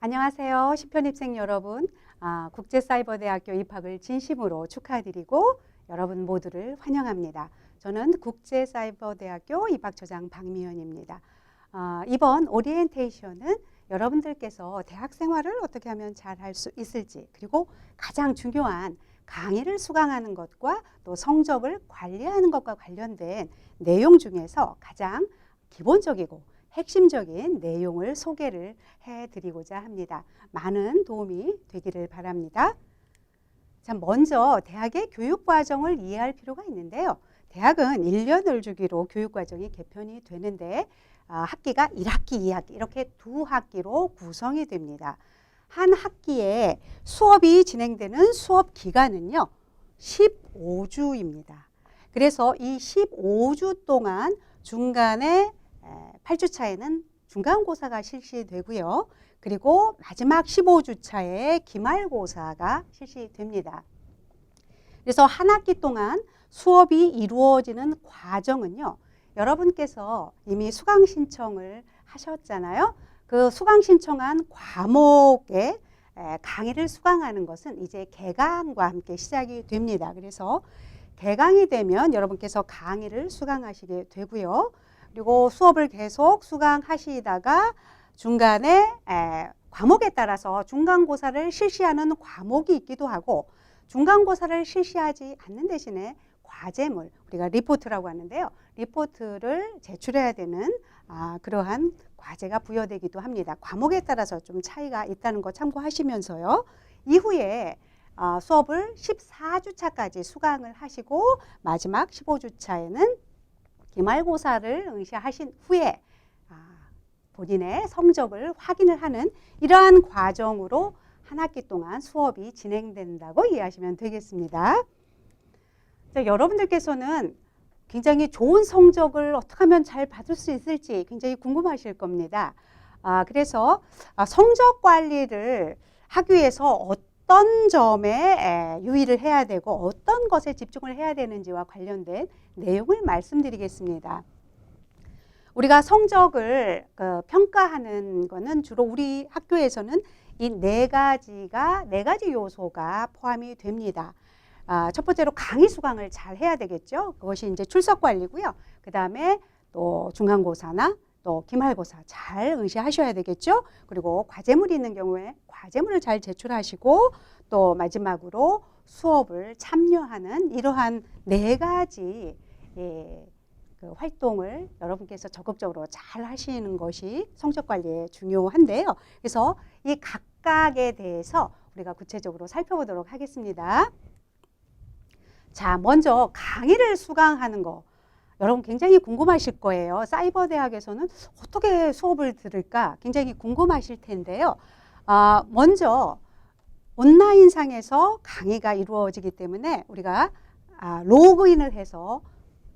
안녕하세요. 10편 입생 여러분. 아, 국제사이버대학교 입학을 진심으로 축하드리고 여러분 모두를 환영합니다. 저는 국제사이버대학교 입학처장 박미연입니다. 아, 이번 오리엔테이션은 여러분들께서 대학 생활을 어떻게 하면 잘 할 수 있을지 그리고 가장 중요한 강의를 수강하는 것과 또 성적을 관리하는 것과 관련된 내용 중에서 가장 기본적이고 핵심적인 내용을 소개를 해드리고자 합니다. 많은 도움이 되기를 바랍니다. 자, 먼저 대학의 교육 과정을 이해할 필요가 있는데요. 대학은 1년을 주기로 교육 과정이 개편이 되는데 아, 학기가 1학기, 2학기 이렇게 두 학기로 구성이 됩니다. 한 학기에 수업이 진행되는 수업 기간은요. 15주입니다. 그래서 이 15주 동안 중간에 8주 차에는 중간고사가 실시되고요. 그리고 마지막 15주 차에 기말고사가 실시됩니다. 그래서 한 학기 동안 수업이 이루어지는 과정은요. 여러분께서 이미 수강 신청을 하셨잖아요. 그 수강 신청한 과목에 강의를 수강하는 것은 이제 개강과 함께 시작이 됩니다. 그래서 개강이 되면 여러분께서 강의를 수강하시게 되고요. 그리고 수업을 계속 수강하시다가 중간에 에, 과목에 따라서 중간고사를 실시하는 과목이 있기도 하고 중간고사를 실시하지 않는 대신에 과제물 우리가 리포트라고 하는데요. 리포트를 제출해야 되는 아, 그러한 과제가 부여되기도 합니다. 과목에 따라서 좀 차이가 있다는 거 참고하시면서요. 이후에 어, 수업을 14주차까지 수강을 하시고 마지막 15주차에는 기말고사를 응시하신 후에 아, 본인의 성적을 확인을 하는 이러한 과정으로 한 학기 동안 수업이 진행된다고 이해하시면 되겠습니다. 자, 여러분들께서는 굉장히 좋은 성적을 어떻게 하면 잘 받을 수 있을지 굉장히 궁금하실 겁니다. 아, 그래서 아, 성적 관리를 하기 위해서 어떤 점에 유의를 해야 되고 어떤 것에 집중을 해야 되는지와 관련된 내용을 말씀드리겠습니다. 우리가 성적을 그 평가하는 것은 주로 우리 학교에서는 이 네 가지가 네 가지 요소가 포함이 됩니다. 아, 첫 번째로 강의 수강을 잘 해야 되겠죠. 그것이 이제 출석 관리고요. 그 다음에 또 중간고사나 또 기말고사 잘 응시하셔야 되겠죠. 그리고 과제물이 있는 경우에 과제물을 잘 제출하시고 또 마지막으로 수업을 참여하는 이러한 네 가지 예, 그 활동을 여러분께서 적극적으로 잘 하시는 것이 성적 관리에 중요한데요. 그래서 이 각각에 대해서 우리가 구체적으로 살펴보도록 하겠습니다. 자, 먼저 강의를 수강하는 거. 여러분 굉장히 궁금하실 거예요. 사이버 대학에서는 어떻게 수업을 들을까 굉장히 궁금하실 텐데요. 아, 먼저 온라인 상에서 강의가 이루어지기 때문에 우리가 아, 로그인을 해서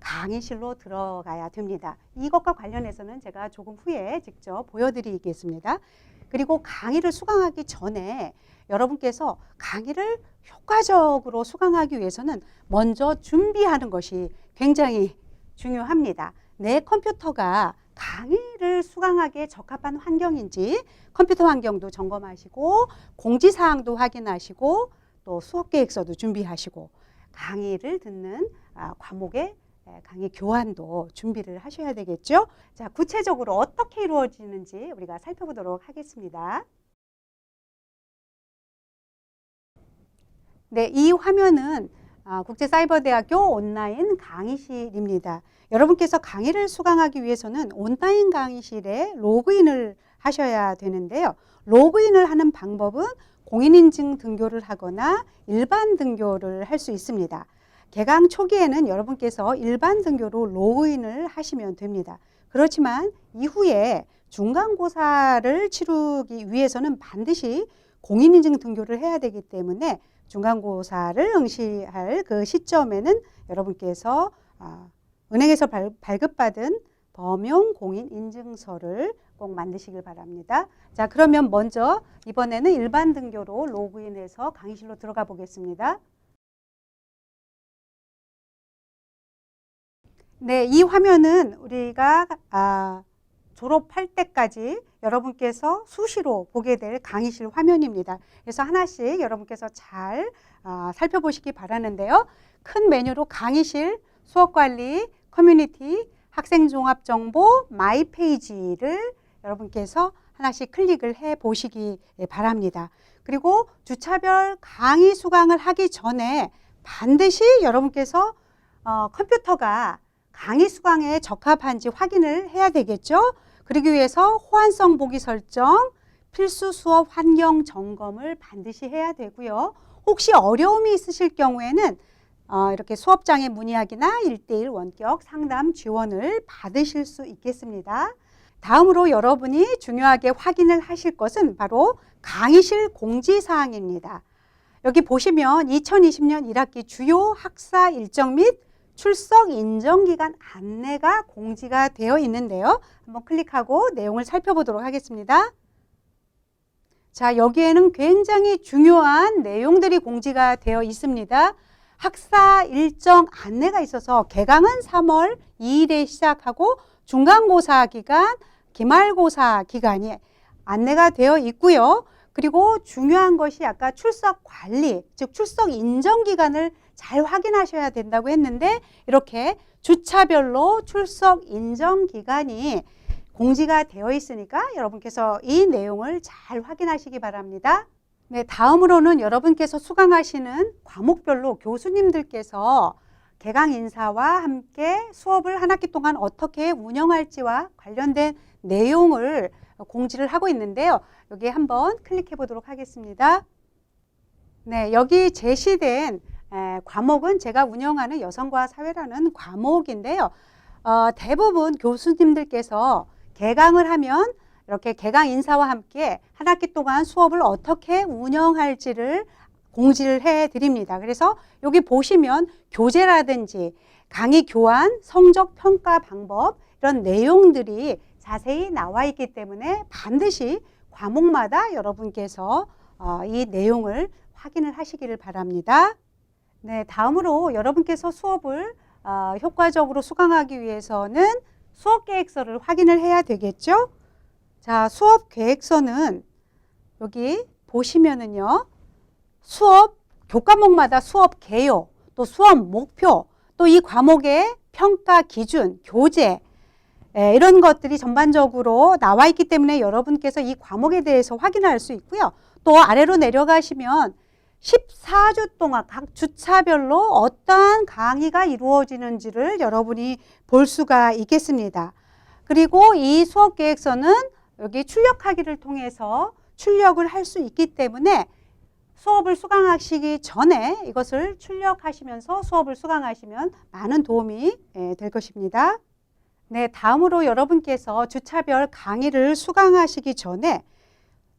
강의실로 들어가야 됩니다. 이것과 관련해서는 제가 조금 후에 직접 보여드리겠습니다. 그리고 강의를 수강하기 전에 여러분께서 강의를 효과적으로 수강하기 위해서는 먼저 준비하는 것이 굉장히 중요합니다. 내 컴퓨터가 강의를 수강하기에 적합한 환경인지 컴퓨터 환경도 점검하시고 공지사항도 확인하시고 또 수업 계획서도 준비하시고 강의를 듣는 아, 과목의 강의 교환도 준비를 하셔야 되겠죠. 자, 구체적으로 어떻게 이루어지는지 우리가 살펴보도록 하겠습니다. 네, 이 화면은 아, 국제사이버대학교 온라인 강의실입니다. 여러분께서 강의를 수강하기 위해서는 온라인 강의실에 로그인을 하셔야 되는데요. 로그인을 하는 방법은 공인인증 등교를 하거나 일반 등교를 할 수 있습니다. 개강 초기에는 여러분께서 일반 등교로 로그인을 하시면 됩니다. 그렇지만 이후에 중간고사를 치르기 위해서는 반드시 공인인증 등교를 해야 되기 때문에 중간고사를 응시할 그 시점에는 여러분께서 아, 은행에서 발급받은 범용 공인 인증서를 꼭 만드시길 바랍니다. 자, 그러면 먼저 이번에는 일반 등교로 로그인해서 강의실로 들어가 보겠습니다. 네, 이 화면은 우리가 아, 졸업할 때까지 여러분께서 수시로 보게 될 강의실 화면입니다. 그래서 하나씩 여러분께서 잘 아, 살펴보시기 바라는데요. 큰 메뉴로 강의실, 수업관리, 커뮤니티, 학생종합정보, 마이 페이지를 여러분께서 하나씩 클릭을 해 보시기 바랍니다. 그리고 주차별 강의 수강을 하기 전에 반드시 여러분께서 어, 컴퓨터가 강의 수강에 적합한지 확인을 해야 되겠죠. 그러기 위해서 호환성 보기 설정, 필수 수업 환경 점검을 반드시 해야 되고요. 혹시 어려움이 있으실 경우에는 어, 이렇게 수업장에 문의하기나 일대일 원격 상담 지원을 받으실 수 있겠습니다. 다음으로 여러분이 중요하게 확인을 하실 것은 바로 강의실 공지사항입니다. 여기 보시면 2020년 1학기 주요 학사 일정 및 출석 인정 기간 안내가 공지가 되어 있는데요. 한번 클릭하고 내용을 살펴보도록 하겠습니다. 자, 여기에는 굉장히 중요한 내용들이 공지가 되어 있습니다. 학사 일정 안내가 있어서 개강은 3월 2일에 시작하고 중간고사 기간, 기말고사 기간이 안내가 되어 있고요. 그리고 중요한 것이 아까 출석 관리, 즉 출석 인정 기간을 잘 확인하셔야 된다고 했는데 이렇게 주차별로 출석 인정 기간이 공지가 되어 있으니까 여러분께서 이 내용을 잘 확인하시기 바랍니다. 네, 다음으로는 여러분께서 수강하시는 과목별로 교수님들께서 개강 인사와 함께 수업을 한 학기 동안 어떻게 운영할지와 관련된 내용을 공지를 하고 있는데요. 여기 한번 클릭해 보도록 하겠습니다. 네, 여기 제시된 에, 과목은 제가 운영하는 여성과 사회라는 과목인데요. 어, 대부분 교수님들께서 개강을 하면 이렇게 개강 인사와 함께 한 학기 동안 수업을 어떻게 운영할지를 공지를 해 드립니다. 그래서 여기 보시면 교재라든지 강의 교환, 성적 평가 방법 이런 내용들이 자세히 나와 있기 때문에 반드시 과목마다 여러분께서 어, 이 내용을 확인을 하시기를 바랍니다. 네, 다음으로 여러분께서 수업을 어, 효과적으로 수강하기 위해서는 수업 계획서를 확인을 해야 되겠죠? 자, 수업 계획서는 여기 보시면은요. 수업 교과목마다 수업 개요, 또 수업 목표, 또 이 과목의 평가 기준, 교재 에, 이런 것들이 전반적으로 나와 있기 때문에 여러분께서 이 과목에 대해서 확인할 수 있고요. 또 아래로 내려가시면 14주 동안 각 주차별로 어떠한 강의가 이루어지는지를 여러분이 볼 수가 있겠습니다. 그리고 이 수업 계획서는 여기 출력하기를 통해서 출력을 할 수 있기 때문에 수업을 수강하시기 전에 이것을 출력하시면서 수업을 수강하시면 많은 도움이 예, 될 것입니다. 네, 다음으로 여러분께서 주차별 강의를 수강하시기 전에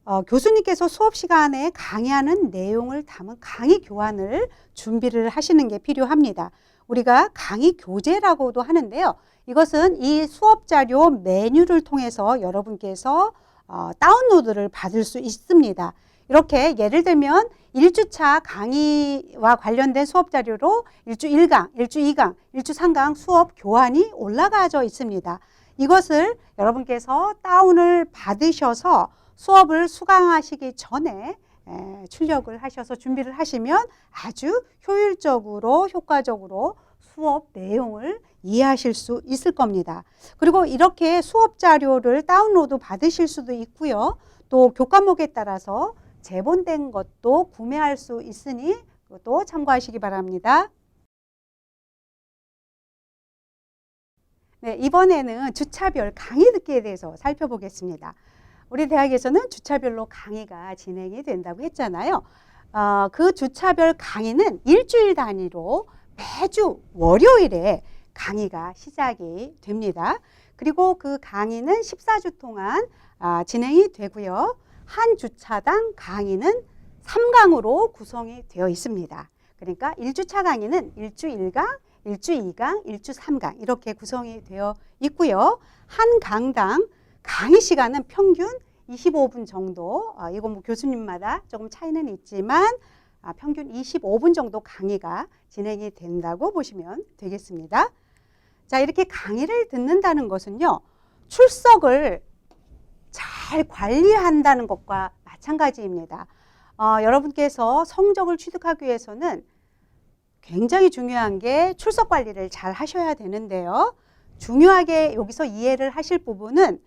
어, 교수님께서 수업 시간에 강의하는 내용을 담은 강의 교환을 준비를 하시는 게 필요합니다. 우리가 강의 교재라고도 하는데요. 이것은 이 수업 자료 메뉴를 통해서 여러분께서 어, 다운로드를 받을 수 있습니다. 이렇게 예를 들면 1주차 강의와 관련된 수업 자료로 1주 1강, 1주 2강, 1주 3강 수업 교환이 올라가져 있습니다. 이것을 여러분께서 다운을 받으셔서 수업을 수강하시기 전에 에, 출력을 하셔서 준비를 하시면 아주 효율적으로 효과적으로 수업 내용을 이해하실 수 있을 겁니다. 그리고 이렇게 수업 자료를 다운로드 받으실 수도 있고요. 또 교과목에 따라서 재본된 것도 구매할 수 있으니 그것도 참고하시기 바랍니다. 네, 이번에는 주차별 강의 듣기에 대해서 살펴보겠습니다. 우리 대학에서는 주차별로 강의가 진행이 된다고 했잖아요. 어, 그 주차별 강의는 일주일 단위로 매주 월요일에 강의가 시작이 됩니다. 그리고 그 강의는 14주 동안 아, 진행이 되고요. 한 주차당 강의는 3강으로 구성이 되어 있습니다. 그러니까 1주차 강의는 1주 1강, 1주 2강, 1주 3강 이렇게 구성이 되어 있고요. 한 강당 강의 시간은 평균 25분 정도, 어, 이건 뭐 교수님마다 조금 차이는 있지만 아, 평균 25분 정도 강의가 진행이 된다고 보시면 되겠습니다. 자, 이렇게 강의를 듣는다는 것은요. 출석을 잘 관리한다는 것과 마찬가지입니다. 어, 여러분께서 성적을 취득하기 위해서는 굉장히 중요한 게 출석 관리를 잘 하셔야 되는데요. 중요하게 여기서 이해를 하실 부분은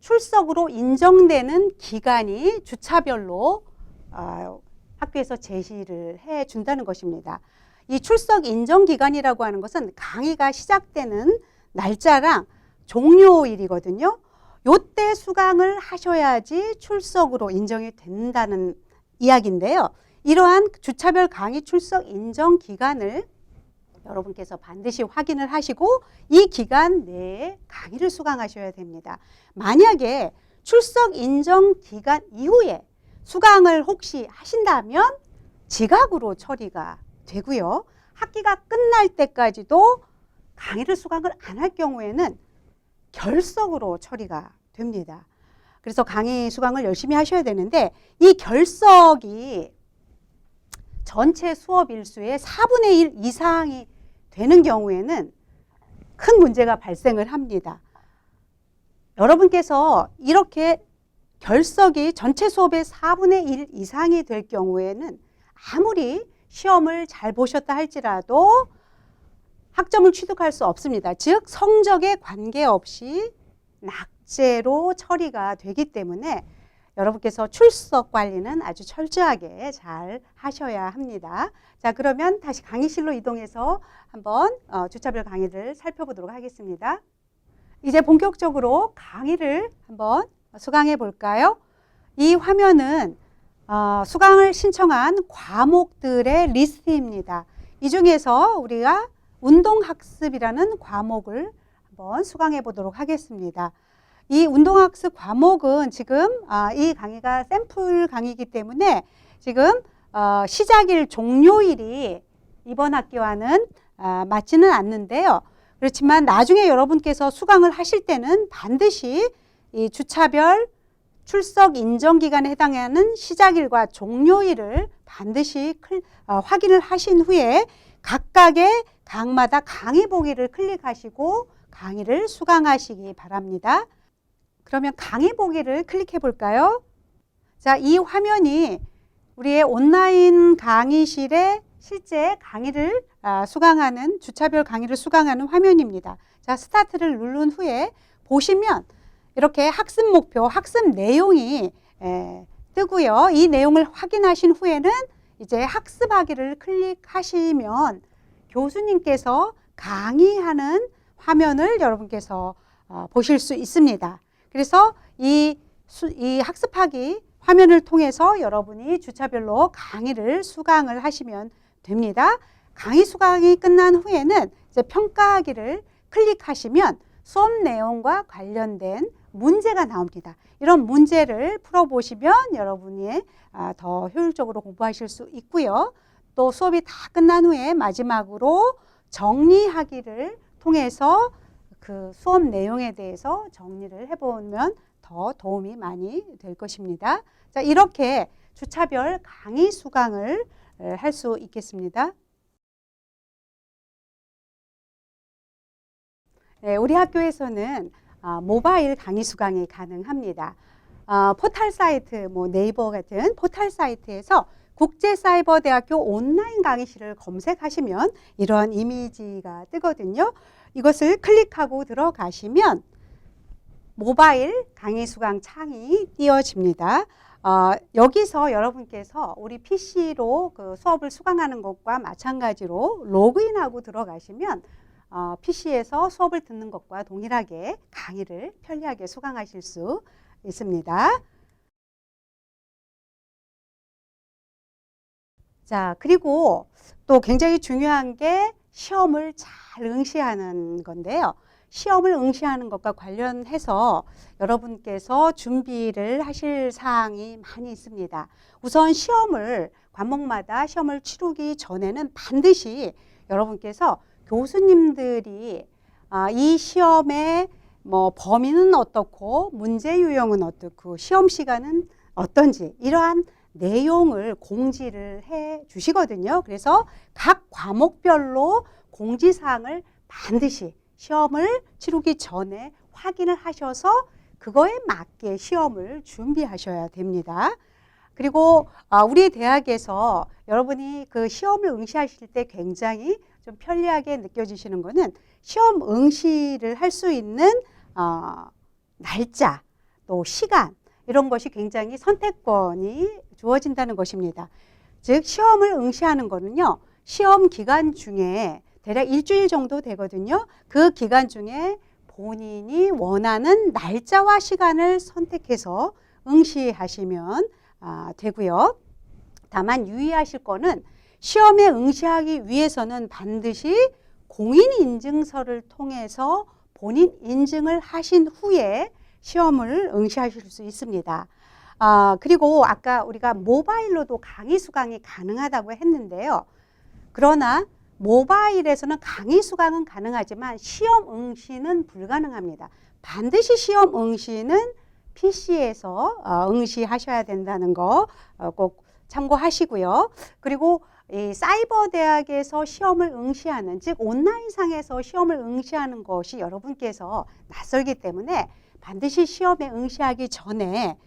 출석으로 인정되는 기간이 주차별로 어, 학교에서 제시를 해 준다는 것입니다. 이 출석 인정 기간이라고 하는 것은 강의가 시작되는 날짜랑 종료일이거든요. 요때 수강을 하셔야지 출석으로 인정이 된다는 이야기인데요. 이러한 주차별 강의 출석 인정 기간을 여러분께서 반드시 확인을 하시고 이 기간 내에 강의를 수강하셔야 됩니다. 만약에 출석 인정 기간 이후에 수강을 혹시 하신다면 지각으로 처리가 되고요. 학기가 끝날 때까지도 강의를 수강을 안 할 경우에는 결석으로 처리가 됩니다. 그래서 강의 수강을 열심히 하셔야 되는데 이 결석이 전체 수업 일수의 4분의 1 이상이 되는 경우에는 큰 문제가 발생을 합니다. 여러분께서 이렇게 결석이 전체 수업의 4분의 1 이상이 될 경우에는 아무리 시험을 잘 보셨다 할지라도 학점을 취득할 수 없습니다. 즉 성적에 관계없이 낙제로 처리가 되기 때문에 여러분께서 출석 관리는 아주 철저하게 잘 하셔야 합니다. 자, 그러면 다시 강의실로 이동해서 한번 어, 주차별 강의를 살펴보도록 하겠습니다. 이제 본격적으로 강의를 한번 수강해 볼까요? 이 화면은 어, 수강을 신청한 과목들의 리스트입니다. 이 중에서 우리가 운동학습이라는 과목을 한번 수강해 보도록 하겠습니다. 이 운동학습 과목은 지금 아, 이 강의가 샘플 강의이기 때문에 지금 어, 시작일 종료일이 이번 학기와는 아, 맞지는 않는데요. 그렇지만 나중에 여러분께서 수강을 하실 때는 반드시 이 주차별 출석 인정 기간에 해당하는 시작일과 종료일을 반드시 클, 어, 확인을 하신 후에 각각의 강마다 강의 보기를 클릭하시고 강의를 수강하시기 바랍니다. 그러면 강의 보기를 클릭해 볼까요? 자, 이 화면이 우리의 온라인 강의실에 실제 강의를 아, 수강하는 주차별 강의를 수강하는 화면입니다. 자, 스타트를 누른 후에 보시면 이렇게 학습 목표, 학습 내용이 에, 뜨고요. 이 내용을 확인하신 후에는 이제 학습하기를 클릭하시면 교수님께서 강의하는 화면을 여러분께서 어, 보실 수 있습니다. 그래서 이, 수, 이 학습하기 화면을 통해서 여러분이 주차별로 강의를 수강을 하시면 됩니다. 강의 수강이 끝난 후에는 이제 평가하기를 클릭하시면 수업 내용과 관련된 문제가 나옵니다. 이런 문제를 풀어보시면 여러분이 아, 더 효율적으로 공부하실 수 있고요. 또 수업이 다 끝난 후에 마지막으로 정리하기를 통해서 그 수업 내용에 대해서 정리를 해보면 더 도움이 많이 될 것입니다. 자, 이렇게 주차별 강의 수강을 할 수 있겠습니다. 네, 우리 학교에서는 아, 모바일 강의 수강이 가능합니다. 아, 포탈 사이트, 뭐 네이버 같은 포탈 사이트에서 국제사이버대학교 온라인 강의실을 검색하시면 이러한 이미지가 뜨거든요. 이것을 클릭하고 들어가시면 모바일 강의 수강 창이 띄어집니다. 어, 여기서 여러분께서 우리 PC로 그 수업을 수강하는 것과 마찬가지로 로그인하고 들어가시면 어, PC에서 수업을 듣는 것과 동일하게 강의를 편리하게 수강하실 수 있습니다. 자, 그리고 또 굉장히 중요한 게 시험을 잘 응시하는 건데요. 시험을 응시하는 것과 관련해서 여러분께서 준비를 하실 사항이 많이 있습니다. 우선 시험을 과목마다 시험을 치르기 전에는 반드시 여러분께서 교수님들이 아, 이 시험의 뭐 범위는 어떻고 문제 유형은 어떻고 시험 시간은 어떤지 이러한 내용을 공지를 해 주시거든요. 그래서 각 과목별로 공지사항을 반드시 시험을 치르기 전에 확인을 하셔서 그거에 맞게 시험을 준비하셔야 됩니다. 그리고 아, 우리 대학에서 여러분이 그 시험을 응시하실 때 굉장히 좀 편리하게 느껴지시는 거는 시험 응시를 할 수 있는 어, 날짜 또 시간 이런 것이 굉장히 선택권이 주어진다는 것입니다. 즉 시험을 응시하는 거는요. 시험 기간 중에 대략 일주일 정도 되거든요. 그 기간 중에 본인이 원하는 날짜와 시간을 선택해서 응시하시면 아, 되고요. 다만 유의하실 거는 시험에 응시하기 위해서는 반드시 공인 인증서를 통해서 본인 인증을 하신 후에 시험을 응시하실 수 있습니다. 아, 그리고 아까 우리가 모바일로도 강의 수강이 가능하다고 했는데요. 그러나 모바일에서는 강의 수강은 가능하지만 시험 응시는 불가능합니다. 반드시 시험 응시는 PC에서 어, 응시하셔야 된다는 거 꼭 참고하시고요. 그리고 이 사이버 대학에서 시험을 응시하는 즉 온라인상에서 시험을 응시하는 것이 여러분께서 낯설기 때문에 반드시 시험에 응시하기 전에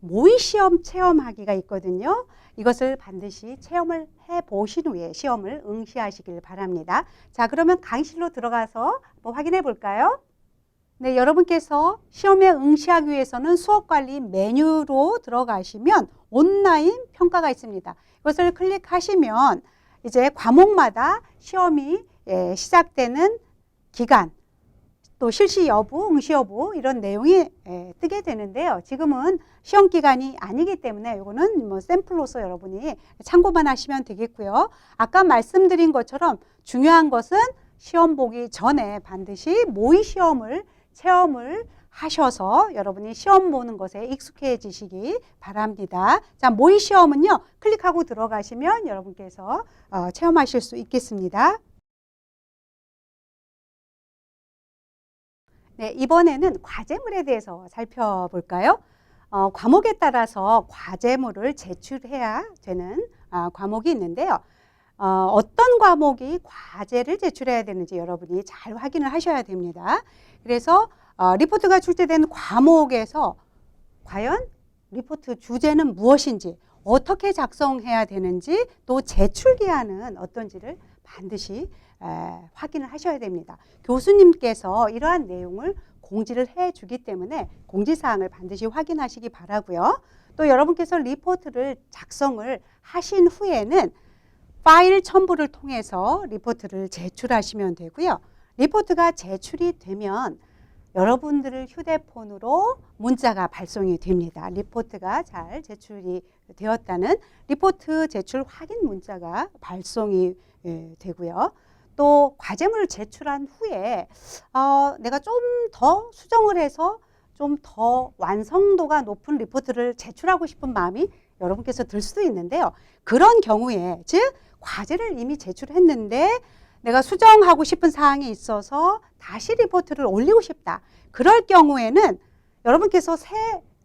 모의 시험 체험하기가 있거든요. 이것을 반드시 체험을 해 보신 후에 시험을 응시하시길 바랍니다. 자, 그러면 강의실로 들어가서 확인해 볼까요? 네, 여러분께서 시험에 응시하기 위해서는 수업 관리 메뉴로 들어가시면 온라인 평가가 있습니다. 이것을 클릭하시면 이제 과목마다 시험이 예, 시작되는 기간, 또 실시 여부, 응시 여부 이런 내용이 예, 뜨게 되는데요. 지금은 시험 기간이 아니기 때문에 이거는 뭐 샘플로서 여러분이 참고만 하시면 되겠고요. 아까 말씀드린 것처럼 중요한 것은 시험 보기 전에 반드시 모의 시험을 체험을 하셔서 여러분이 시험 보는 것에 익숙해지시기 바랍니다. 자, 모의 시험은요. 클릭하고 들어가시면 여러분께서 어, 체험하실 수 있겠습니다. 네, 이번에는 과제물에 대해서 살펴볼까요? 어, 과목에 따라서 과제물을 제출해야 되는 아, 과목이 있는데요. 어, 어떤 과목이 과제를 제출해야 되는지 여러분이 잘 확인을 하셔야 됩니다. 그래서 어, 리포트가 출제된 과목에서 과연 리포트 주제는 무엇인지 어떻게 작성해야 되는지 또 제출 기한은 어떤지를 반드시 에, 확인을 하셔야 됩니다. 교수님께서 이러한 내용을 공지를 해 주기 때문에 공지사항을 반드시 확인하시기 바라고요. 또 여러분께서 리포트를 작성을 하신 후에는 파일 첨부를 통해서 리포트를 제출하시면 되고요. 리포트가 제출이 되면 여러분들의 휴대폰으로 문자가 발송이 됩니다. 리포트가 잘 제출이 되었다는 리포트 제출 확인 문자가 발송이 예, 되고요. 또 과제물을 제출한 후에 어, 내가 좀 더 수정을 해서 좀 더 완성도가 높은 리포트를 제출하고 싶은 마음이 여러분께서 들 수도 있는데요. 그런 경우에 즉 과제를 이미 제출했는데 내가 수정하고 싶은 사항이 있어서 다시 리포트를 올리고 싶다. 그럴 경우에는 여러분께서 새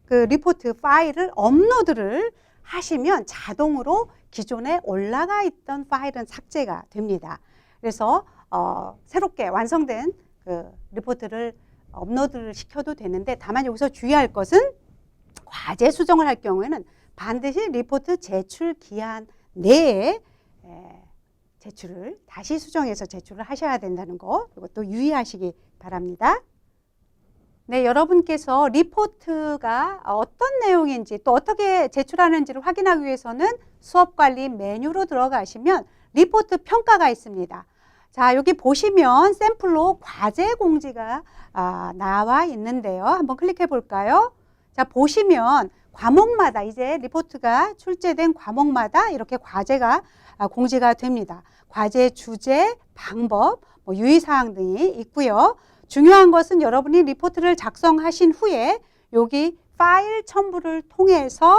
그 리포트 파일을 업로드를 하시면 자동으로 기존에 올라가 있던 파일은 삭제가 됩니다. 그래서 어, 새롭게 완성된 그 리포트를 업로드를 시켜도 되는데 다만 여기서 주의할 것은 과제 수정을 할 경우에는 반드시 리포트 제출 기한 내에 에, 제출을 다시 수정해서 제출을 하셔야 된다는 거 이것도 유의하시기 바랍니다. 네, 여러분께서 리포트가 어떤 내용인지 또 어떻게 제출하는지를 확인하기 위해서는 수업 관리 메뉴로 들어가시면 리포트 평가가 있습니다. 자, 여기 보시면 샘플로 과제 공지가 아, 나와 있는데요. 한번 클릭해 볼까요? 자, 보시면 과목마다 이제 리포트가 출제된 과목마다 이렇게 과제가 아, 공지가 됩니다. 과제 주제, 방법, 뭐 유의사항 등이 있고요. 중요한 것은 여러분이 리포트를 작성하신 후에 여기 파일 첨부를 통해서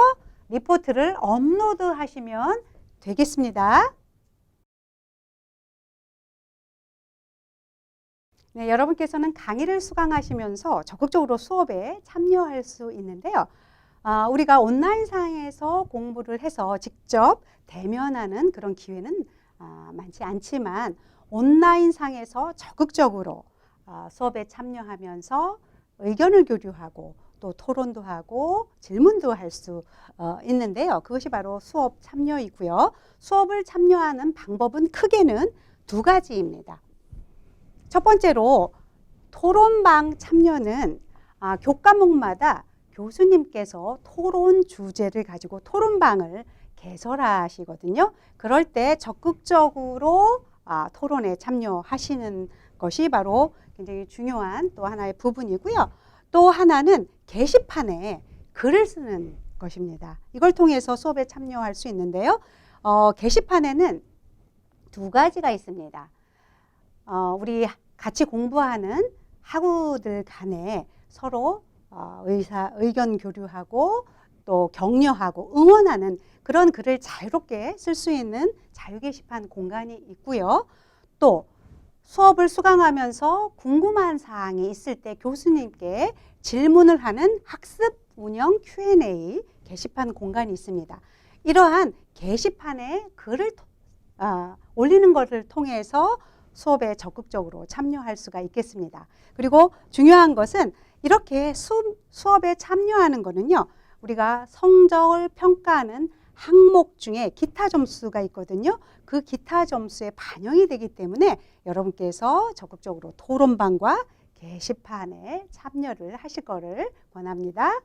리포트를 업로드 하시면 되겠습니다. 네, 여러분께서는 강의를 수강하시면서 적극적으로 수업에 참여할 수 있는데요. 아, 우리가 온라인상에서 공부를 해서 직접 대면하는 그런 기회는 아, 많지 않지만 온라인상에서 적극적으로 아, 수업에 참여하면서 의견을 교류하고 또 토론도 하고 질문도 할 수 있는데요. 그것이 바로 수업 참여이고요. 수업을 참여하는 방법은 크게는 두 가지입니다. 첫 번째로 토론방 참여는 아, 교과목마다 교수님께서 토론 주제를 가지고 토론방을 개설하시거든요. 그럴 때 적극적으로 아, 토론에 참여하시는 것이 바로 굉장히 중요한 또 하나의 부분이고요. 또 하나는 게시판에 글을 쓰는 것입니다. 이걸 통해서 수업에 참여할 수 있는데요. 어, 게시판에는 두 가지가 있습니다. 어, 우리 같이 공부하는 학우들 간에 서로 어, 의사, 의견 교류하고 또 격려하고 응원하는 그런 글을 자유롭게 쓸 수 있는 자유 게시판 공간이 있고요. 또 수업을 수강하면서 궁금한 사항이 있을 때 교수님께 질문을 하는 학습 운영 Q&A 게시판 공간이 있습니다. 이러한 게시판에 글을 아, 올리는 것을 통해서 수업에 적극적으로 참여할 수가 있겠습니다. 그리고 중요한 것은 이렇게 수, 수업에 참여하는 거는요. 우리가 성적을 평가하는 항목 중에 기타 점수가 있거든요. 그 기타 점수에 반영이 되기 때문에 여러분께서 적극적으로 토론방과 게시판에 참여를 하실 거를 권합니다.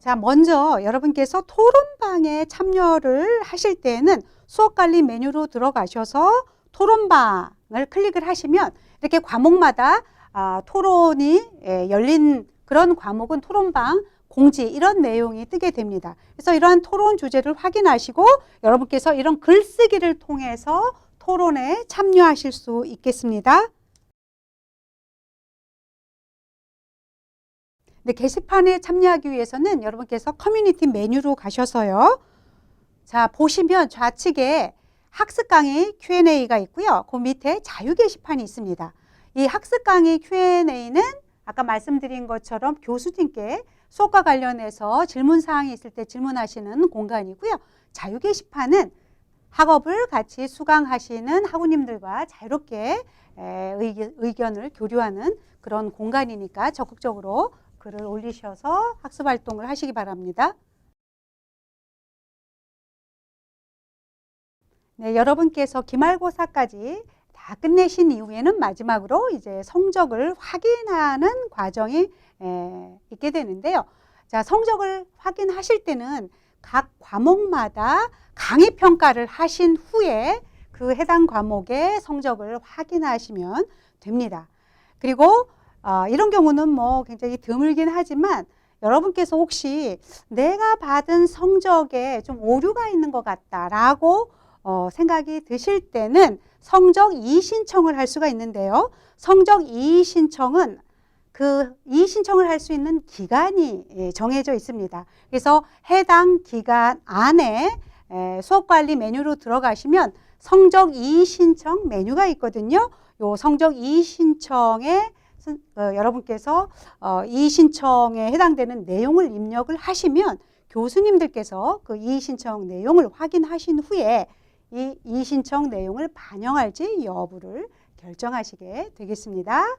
자, 먼저 여러분께서 토론방에 참여를 하실 때에는 수업 관리 메뉴로 들어가셔서 토론방을 클릭을 하시면 이렇게 과목마다 아, 토론이 예, 열린 그런 과목은 토론방 공지 이런 내용이 뜨게 됩니다. 그래서 이러한 토론 주제를 확인하시고 여러분께서 이런 글쓰기를 통해서 토론에 참여하실 수 있겠습니다. 네, 게시판에 참여하기 위해서는 여러분께서 커뮤니티 메뉴로 가셔서요. 자, 보시면 좌측에 학습 강의 Q&A가 있고요. 그 밑에 자유 게시판이 있습니다. 이 학습 강의 Q&A는 아까 말씀드린 것처럼 교수님께 수업과 관련해서 질문 사항이 있을 때 질문하시는 공간이고요. 자유 게시판은 학업을 같이 수강하시는 학우님들과 자유롭게 의견을 교류하는 그런 공간이니까 적극적으로 글을 올리셔서 학습 활동을 하시기 바랍니다. 네, 여러분께서 기말고사까지 다 끝내신 이후에는 마지막으로 이제 성적을 확인하는 과정이 에, 있게 되는데요. 자, 성적을 확인하실 때는 각 과목마다 강의 평가를 하신 후에 그 해당 과목의 성적을 확인하시면 됩니다. 그리고 어, 이런 경우는 뭐 굉장히 드물긴 하지만 여러분께서 혹시 내가 받은 성적에 좀 오류가 있는 것 같다라고 어, 생각이 드실 때는 성적 이의신청을 할 수가 있는데요. 성적 이의신청은 그 이의신청을 할 수 있는 기간이 예, 정해져 있습니다. 그래서 해당 기간 안에 수업관리 메뉴로 들어가시면 성적 이의신청 메뉴가 있거든요. 요 성적 이의신청에 어, 여러분께서 어, 이의신청에 해당되는 내용을 입력을 하시면 교수님들께서 그 이의신청 내용을 확인하신 후에 이 이의신청 내용을 반영할지 여부를 결정하시게 되겠습니다.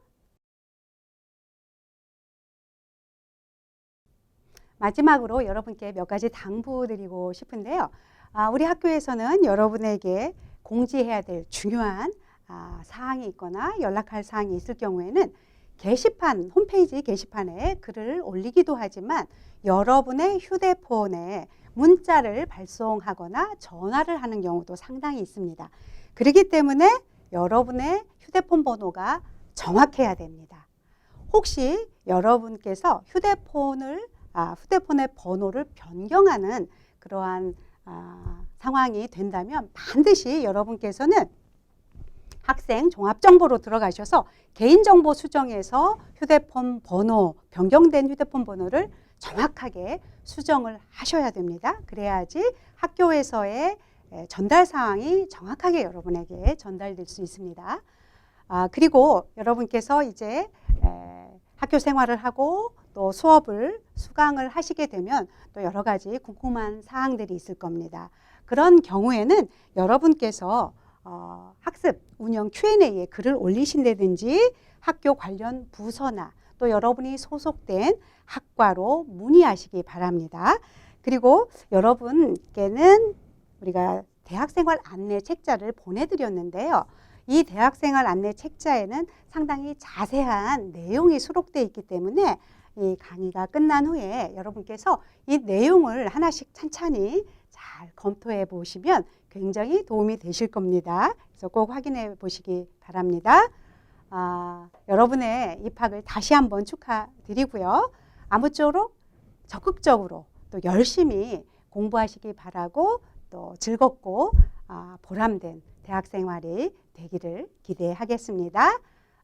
마지막으로 여러분께 몇 가지 당부드리고 싶은데요. 아, 우리 학교에서는 여러분에게 공지해야 될 중요한 아, 사항이 있거나 연락할 사항이 있을 경우에는 게시판, 홈페이지 게시판에 글을 올리기도 하지만 여러분의 휴대폰에 문자를 발송하거나 전화를 하는 경우도 상당히 있습니다. 그렇기 때문에 여러분의 휴대폰 번호가 정확해야 됩니다. 혹시 여러분께서 휴대폰을 아, 휴대폰의 번호를 변경하는 그러한 아, 상황이 된다면 반드시 여러분께서는 학생 종합정보로 들어가셔서 개인정보 수정에서 휴대폰 번호, 변경된 휴대폰 번호를 정확하게 수정을 하셔야 됩니다. 그래야지 학교에서의 전달 사항이 정확하게 여러분에게 전달될 수 있습니다. 아, 그리고 여러분께서 이제 에, 학교 생활을 하고 또 수업을 수강을 하시게 되면 또 여러 가지 궁금한 사항들이 있을 겁니다. 그런 경우에는 여러분께서 어, 학습 운영 Q&A에 글을 올리신다든지 학교 관련 부서나 또 여러분이 소속된 학과로 문의하시기 바랍니다. 그리고 여러분께는 우리가 대학생활 안내 책자를 보내드렸는데요. 이 대학생활 안내 책자에는 상당히 자세한 내용이 수록되어 있기 때문에 이 강의가 끝난 후에 여러분께서 이 내용을 하나씩 찬찬히 잘 검토해 보시면 굉장히 도움이 되실 겁니다. 그래서 꼭 확인해 보시기 바랍니다. 아, 여러분의 입학을 다시 한번 축하드리고요. 아무쪼록 적극적으로 또 열심히 공부하시기 바라고 또 즐겁고 아, 보람된 대학 생활이 되기를 기대하겠습니다.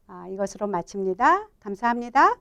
아, 이것으로 마칩니다. 감사합니다.